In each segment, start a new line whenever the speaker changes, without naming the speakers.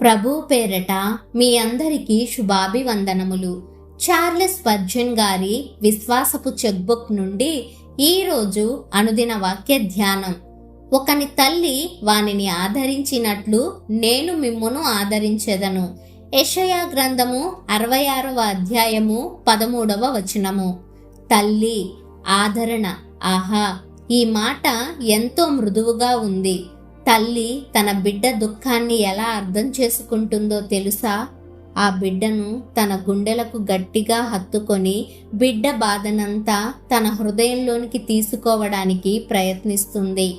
ప్రభు పేరట మీ అందరికీ శుభాభివందనములు. Charles version గారి విశ్వాసపు చెక్బుక్ నుండి ఈరోజు అనుదిన వాక్య ధ్యానం. ఒకని తల్లి వానిని ఆదరించినట్లు నేను మిమ్మును ఆదరించెదను. యషయా గ్రంథము అరవై ఆరవ అధ్యాయము పదమూడవ వచనము. తల్లి ఆదరణ ఆహా ఈ మాట ఎంతో మృదువుగా ఉంది. తల్లి తన బిడ్డ దుఃఖాన్ని ఎలా అర్థం చేసుకుంటుందో తెలుసా? ఆ బిడ్డను తన గుండెలకు గట్టిగా హత్తుకొని బిడ్డ బాధనంతా తన హృదయంలోనికి తీసుకోవడానికి ప్రయత్నిస్తుంది.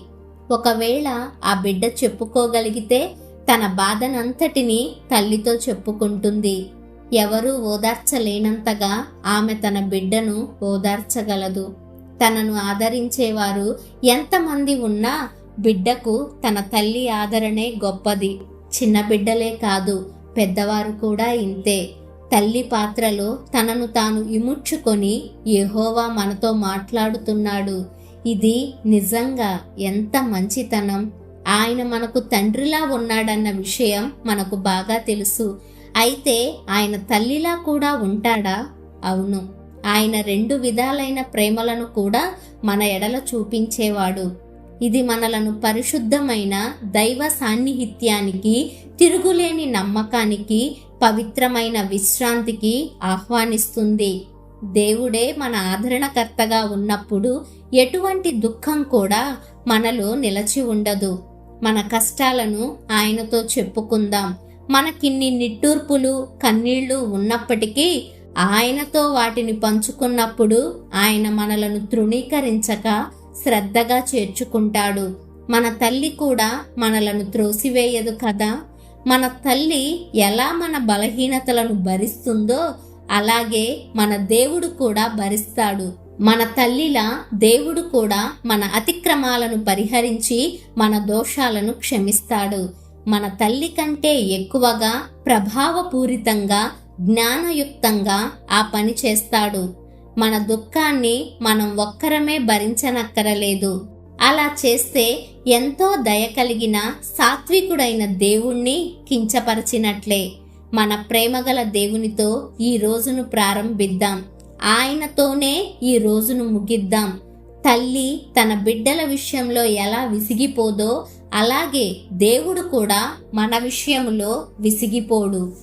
ఒకవేళ ఆ బిడ్డ చెప్పుకోగలిగితే తన బాధనంతటిని తల్లితో చెప్పుకుంటుంది. ఎవరూ ఓదార్చలేనంతగా ఆమె తన బిడ్డను ఓదార్చగలదు. తనను ఆదరించేవారు ఎంతమంది ఉన్నా బిడ్డకు తన తల్లి ఆదరణే గొప్పది. చిన్న బిడ్డలే కాదు పెద్దవారు కూడా ఇంతే. తల్లి పాత్రలో తనను తాను ఇముడ్చుకొని ఎహోవా మనతో మాట్లాడుతున్నాడు. ఇది నిజంగా ఎంత మంచితనం. ఆయన మనకు తండ్రిలా ఉన్నాడన్న విషయం మనకు బాగా తెలుసు. అయితే ఆయన తల్లిలా కూడా ఉంటాడా? అవును. ఆయన రెండు విధాలైన ప్రేమలను కూడా మన ఎడల చూపించేవాడు. ఇది మనలను పరిశుద్ధమైన దైవ సాన్నిహిత్యానికి తిరుగులేని నమ్మకానికి పవిత్రమైన విశ్రాంతికి ఆహ్వానిస్తుంది. దేవుడే మన ఆదరణకర్తగా ఉన్నప్పుడు ఎటువంటి దుఃఖం కూడా మనలో నిలచి ఉండదు. మన కష్టాలను ఆయనతో చెప్పుకుందాం. మనకిన్ని నిట్టూర్పులు కన్నీళ్ళు ఉన్నప్పటికీ ఆయనతో వాటిని పంచుకున్నప్పుడు ఆయన మనలను తృణీకరించక శ్రద్ధగా చేర్చుకుంటాడు. మన తల్లి కూడా మనలను త్రోసివేయదు కదా? మన తల్లి ఎలా మన బలహీనతలను భరిస్తుందో అలాగే మన దేవుడు కూడా భరిస్తాడు. మన తల్లిలా దేవుడు కూడా మన అతిక్రమాలను పరిహరించి మన దోషాలను క్షమిస్తాడు. మన తల్లి కంటే ఎక్కువగా ప్రభావపూరితంగా జ్ఞానయుక్తంగా ఆ పని చేస్తాడు. మన దుఃఖాన్ని మనం ఒక్కరమే భరించనక్కరలేదు. అలా చేస్తే ఎంతో దయ కలిగిన సాత్వికుడైన దేవుణ్ణి కించపరిచినట్లే. మన ప్రేమగల దేవునితో ఈ రోజును ప్రారంభిద్దాం. ఆయనతోనే ఈ రోజును ముగిద్దాం. తల్లి తన బిడ్డల విషయంలో ఎలా విసిగిపోదో అలాగే దేవుడు కూడా మన విషయంలో విసిగిపోడు.